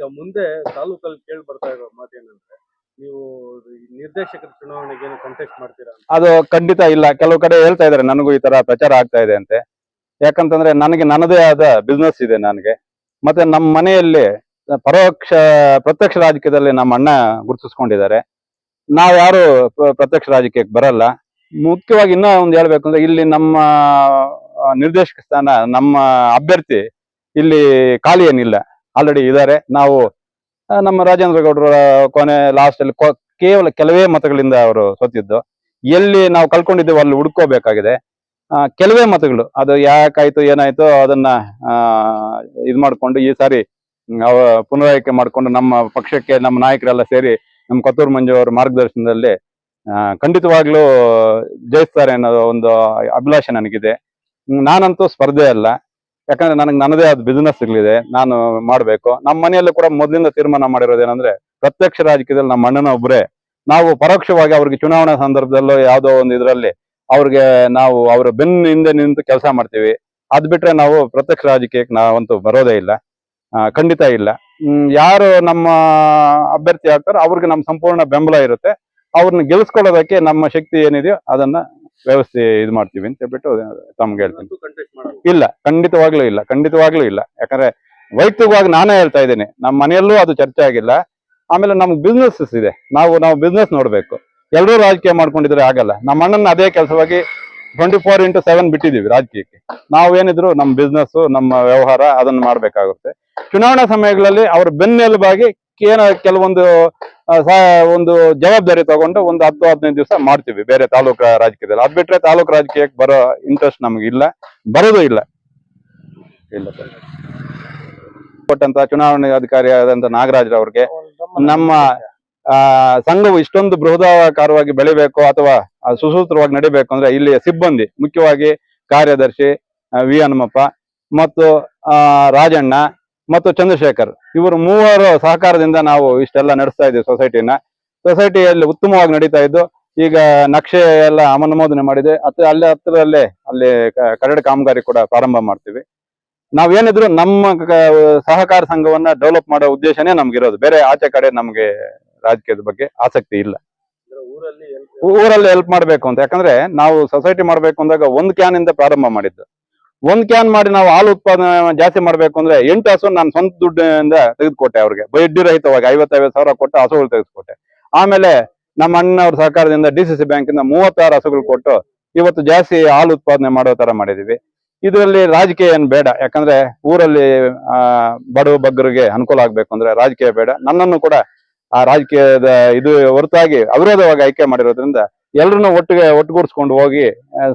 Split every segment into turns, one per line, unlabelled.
ಈಗ ಮುಂದೆ ತಾಲೂಕಲ್ಲಿ ಕೇಳಿ ಬರ್ತಾ ಇರೋ ಮಾತೇನಂದ್ರೆ, ನೀವು ನಿರ್ದೇಶಕರ ಚುನಾವಣೆಗೆ ಏನು ಕಂಟೆಸ್ಟ್ ಮಾಡ್ತೀರಾ
ಅದು ಖಂಡಿತ ಇಲ್ಲ. ಕೆಲವು ಕಡೆ ಹೇಳ್ತಾ ಇದಾರೆ ನನಗೂ ಈ ತರ ಪ್ರಚಾರ ಆಗ್ತಾ ಇದೆ ಅಂತೆ. ಯಾಕಂತಂದ್ರೆ ನನಗೆ, ನನ್ನದೇ ಆದ ಬಿಸ್ನೆಸ್ ಇದೆ ನನಗೆ. ಮತ್ತೆ ನಮ್ಮ ಮನೆಯಲ್ಲಿ ಪರೋಕ್ಷ, ಪ್ರತ್ಯಕ್ಷ ರಾಜಕೀಯದಲ್ಲಿ ನಮ್ಮ ಅಣ್ಣ ಗುರುತಿಸ್ಕೊಂಡಿದ್ದಾರೆ. ನಾವು ಯಾರು ಪ್ರ- ಪ್ರತ್ಯಕ್ಷ ರಾಜಕೀಯಕ್ಕೆ ಬರಲ್ಲ. ಮುಖ್ಯವಾಗಿ ಇನ್ನೂ ಒಂದು ಹೇಳ್ಬೇಕು ಅಂದ್ರೆ ಇಲ್ಲಿ ನಮ್ಮ ನಿರ್ದೇಶಕ ಸ್ಥಾನ, ನಮ್ಮ ಅಭ್ಯರ್ಥಿ ಇಲ್ಲಿ ಖಾಲಿ ಏನಿಲ್ಲ. ಆಲ್ರೆಡಿ ಇದ್ದಾರೆ. ನಾವು ನಮ್ಮ ರಾಜೇಂದ್ರ ಗೌಡರ ಕೊನೆ ಲಾಸ್ಟ್ ಅಲ್ಲಿ ಕೇವಲ ಕೆಲವೇ ಮತಗಳಿಂದ ಅವರು ಸೋತಿದ್ದು. ಎಲ್ಲಿ ನಾವು ಕಳ್ಕೊಂಡಿದ್ದೇವೆ ಅಲ್ಲಿ ಹುಡ್ಕೋಬೇಕಾಗಿದೆ. ಕೆಲವೇ ಮತಗಳು, ಅದು ಯಾಕಾಯ್ತು, ಏನಾಯ್ತು, ಅದನ್ನ ಇದ್ ಮಾಡ್ಕೊಂಡು ಈ ಸಾರಿ ಪುನರಾಯ್ಕೆ ಮಾಡ್ಕೊಂಡು ನಮ್ಮ ಪಕ್ಷಕ್ಕೆ ನಮ್ಮ ನಾಯಕರೆಲ್ಲ ಸೇರಿ ನಮ್ಮ ಕತ್ತೂರು ಮಂಜು ಅವರ ಮಾರ್ಗದರ್ಶನದಲ್ಲಿ ಖಂಡಿತವಾಗ್ಲೂ ಜಯಿಸ್ತಾರೆ ಅನ್ನೋ ಒಂದು ಅಭಿಲಾಷೆ ನನಗಿದೆ. ನಾನಂತೂ ಸ್ಪರ್ಧೆ ಅಲ್ಲ. ಯಾಕಂದ್ರೆ ನನಗೆ ನನ್ನದೇ ಆದ ಬಿಸ್ನೆಸ್ ಇರ್ಲಿದೆ ನಾನು ಮಾಡಬೇಕು. ನಮ್ಮ ಮನೆಯಲ್ಲೂ ಕೂಡ ಮೊದಲಿಂದ ತೀರ್ಮಾನ ಮಾಡಿರೋದೇನಂದ್ರೆ, ಪ್ರತ್ಯಕ್ಷ ರಾಜಕೀಯದಲ್ಲಿ ನಮ್ಮ ಅಣ್ಣನ ಒಬ್ಬರೇ ನಾವು ಪರೋಕ್ಷವಾಗಿ ಅವ್ರಿಗೆ ಚುನಾವಣಾ ಸಂದರ್ಭದಲ್ಲೋ ಯಾವುದೋ ಒಂದು ಇದರಲ್ಲಿ ಅವ್ರಿಗೆ ನಾವು ಅವ್ರ ಬೆನ್ನ ಹಿಂದೆ ನಿಂತು ಕೆಲಸ ಮಾಡ್ತೀವಿ. ಅದ್ ಬಿಟ್ರೆ ನಾವು ಪ್ರತ್ಯಕ್ಷ ರಾಜಕೀಯಕ್ಕೆ ನಾವಂತೂ ಬರೋದೇ ಇಲ್ಲ. ಖಂಡಿತ ಇಲ್ಲ. ಯಾರು ನಮ್ಮ ಅಭ್ಯರ್ಥಿ ಆಗ್ತಾರೋ ಅವ್ರಿಗೆ ನಮ್ಮ ಸಂಪೂರ್ಣ ಬೆಂಬಲ ಇರುತ್ತೆ. ಅವ್ರನ್ನ ಗೆಲ್ಸ್ಕೊಳ್ಳೋದಕ್ಕೆ ನಮ್ಮ ಶಕ್ತಿ ಏನಿದೆಯೋ ಅದನ್ನ ವ್ಯವಸ್ಥೆ ಇದು ಮಾಡ್ತೀವಿ ಅಂತ ಹೇಳ್ಬಿಟ್ಟು ತಮ್ಗೆ ಹೇಳ್ತೀನಿ. ಇಲ್ಲ ಖಂಡಿತವಾಗ್ಲೂ ಇಲ್ಲ ಖಂಡಿತವಾಗ್ಲೂ ಇಲ್ಲ. ಯಾಕಂದ್ರೆ ವೈಯಕ್ತಿಕವಾಗಿ ನಾನೇ ಹೇಳ್ತಾ ಇದ್ದೀನಿ ನಮ್ಮ ಮನೆಯಲ್ಲೂ ಅದು ಚರ್ಚೆ ಆಗಿಲ್ಲ. ಆಮೇಲೆ ನಮ್ಗೆ ಬಿಸ್ನೆಸ್ ಇದೆ ನಾವು ನಾವು ಬಿಸ್ನೆಸ್ ನೋಡ್ಬೇಕು. ಎಲ್ಲರೂ ರಾಜಕೀಯ ಮಾಡ್ಕೊಂಡಿದ್ರೆ ಆಗಲ್ಲ. ನಮ್ಮ ಅಣ್ಣನ ಅದೇ ಕೆಲಸವಾಗಿ ಟ್ವೆಂಟಿ ಫೋರ್ ಇಂಟು ಸೆವೆನ್ ಬಿಟ್ಟಿದೀವಿ ರಾಜಕೀಯಕ್ಕೆ ನಾವೇನಿದ್ರು ನಮ್ಮ ಬಿಸ್ನೆಸ್ ನಮ್ಮ ವ್ಯವಹಾರ ಅದನ್ನ ಮಾಡ್ಬೇಕಾಗುತ್ತೆ. ಚುನಾವಣಾ ಸಮಯಗಳಲ್ಲಿ ಅವ್ರ ಬೆನ್ನೆಲುಬಾಗಿ ಏನ ಕೆಲವೊಂದು ಒಂದು ಜವಾಬ್ದಾರಿ ತಗೊಂಡು ಒಂದು ಹತ್ತು, ಹದಿನೈದು ದಿವಸ ಮಾಡ್ತೀವಿ ಬೇರೆ ತಾಲೂಕು ರಾಜಕೀಯದಲ್ಲಿ. ಅದ್ ಬಿಟ್ರೆ ತಾಲೂಕು ರಾಜಕೀಯಕ್ಕೆ ಬರೋ ಇಂಟ್ರೆಸ್ಟ್ ನಮ್ಗೆ ಇಲ್ಲ, ಬರೋದು ಇಲ್ಲ. ಇಲ್ಲ ಕೊಟ್ಟಂತ ಚುನಾವಣೆ ಅಧಿಕಾರಿ ಆದಂತ ನಾಗರಾಜ್ ಅವ್ರಿಗೆ ನಮ್ಮ ಸಂಘವು ಇಷ್ಟೊಂದು ಬೃಹದಾಕಾರವಾಗಿ ಬೆಳಿಬೇಕು ಅಥವಾ ಸುಸೂತ್ರವಾಗಿ ನಡಿಬೇಕು ಅಂದ್ರೆ ಇಲ್ಲಿ ಸಿಬ್ಬಂದಿ, ಮುಖ್ಯವಾಗಿ ಕಾರ್ಯದರ್ಶಿ ವಿ ಹನುಮಪ್ಪ ಮತ್ತು ರಾಜಣ್ಣ ಮತ್ತು ಚಂದ್ರಶೇಖರ್, ಇವರು ಮೂವರು ಸಹಕಾರದಿಂದ ನಾವು ಇಷ್ಟೆಲ್ಲ ನಡೆಸ್ತಾ ಇದ್ದೀವಿ ಸೊಸೈಟಿನ. ಸೊಸೈಟಿಯಲ್ಲಿ ಉತ್ತಮವಾಗಿ ನಡೀತಾ ಇದ್ದು, ಈಗ ನಕ್ಷೆ ಎಲ್ಲ ಅನುಮೋದನೆ ಮಾಡಿದೆ. ಅಥವಾ ಅಲ್ಲೇ ಹತ್ತಿರಲ್ಲೇ ಅಲ್ಲಿ ಕರಡು ಕಾಮಗಾರಿ ಕೂಡ ಪ್ರಾರಂಭ ಮಾಡ್ತೀವಿ. ನಾವೇನಿದ್ರು ನಮ್ಮ ಸಹಕಾರ ಸಂಘವನ್ನ ಡೆವಲಪ್ ಮಾಡೋ ಉದ್ದೇಶನೇ ನಮ್ಗಿರೋದು. ಬೇರೆ ಆಚೆ ಕಡೆ ನಮ್ಗೆ ರಾಜಕೀಯದ ಬಗ್ಗೆ ಆಸಕ್ತಿ ಇಲ್ಲ.
ಊರಲ್ಲಿ
ಹೆಲ್ಪ್ ಮಾಡ್ಬೇಕು ಅಂತ. ಯಾಕಂದ್ರೆ ನಾವು ಸೊಸೈಟಿ ಮಾಡ್ಬೇಕು ಅಂದಾಗ ಒಂದ್ ಕ್ಯಾನ್ ಇಂದ ಪ್ರಾರಂಭ ಮಾಡಿದ್ದು. ಒಂದ್ ಕ್ಯಾನ್ ಮಾಡಿ ನಾವು ಹಾಲು ಉತ್ಪಾದನೆ ಜಾಸ್ತಿ ಮಾಡ್ಬೇಕು ಅಂದ್ರೆ ಎಂಟು ಹಸು ನಾನು ಸ್ವಂತ ದುಡ್ಡಿಂದ ತೆಗೆದುಕೊಟ್ಟೆ ಅವ್ರಿಗೆ. ಬಡ್ಡಿ ರಹಿತವಾಗಿ ಐವತ್ತೈವತ್ತು ಸಾವಿರ ಕೊಟ್ಟು ಹಸುಗಳು ತೆಗೆದುಕೊಟ್ಟೆ. ಆಮೇಲೆ ನಮ್ಮ ಅಣ್ಣವ್ರ ಸಹಕಾರದಿಂದ ಡಿ ಸಿ ಸಿ ಬ್ಯಾಂಕಿಂದ ಮೂವತ್ತಾರು ಹಸುಗಳು ಕೊಟ್ಟು ಇವತ್ತು ಜಾಸ್ತಿ ಹಾಲು ಉತ್ಪಾದನೆ ಮಾಡೋ ತರ ಮಾಡಿದೀವಿ. ಇದರಲ್ಲಿ ರಾಜಕೀಯ ಏನ್ ಬೇಡ. ಯಾಕಂದ್ರೆ ಊರಲ್ಲಿ ಬಡವ ಬಗ್ಗರಿಗೆ ಅನುಕೂಲ ಆಗ್ಬೇಕು ಅಂದ್ರೆ ರಾಜಕೀಯ ಬೇಡ. ನನ್ನನ್ನು ಕೂಡ ಆ ರಾಜಕೀಯದ ಇದು ಹೊರತಾಗಿ ಅವಿರೋಧವಾಗಿ ಆಯ್ಕೆ ಮಾಡಿರೋದ್ರಿಂದ ಎಲ್ಲರನ್ನೂ ಒಟ್ಟಿಗೆ ಒಟ್ಟುಗೂಡಿಸ್ಕೊಂಡು ಹೋಗಿ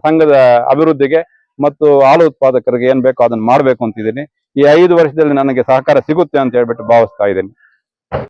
ಸಂಘದ ಅಭಿವೃದ್ಧಿಗೆ ಮತ್ತು ಹಾಲು ಉತ್ಪಾದಕರಿಗೆ ಏನ್ ಬೇಕೋ ಅದನ್ನ ಮಾಡ್ಬೇಕು ಅಂತಿದ್ದೀನಿ ಈ ಐದು ವರ್ಷದಲ್ಲಿ ನನಗೆ ಸಹಕಾರ ಸಿಗುತ್ತೆ ಅಂತ ಹೇಳ್ಬಿಟ್ಟು ಭಾವಿಸ್ತಾ ಇದ್ದೀನಿ.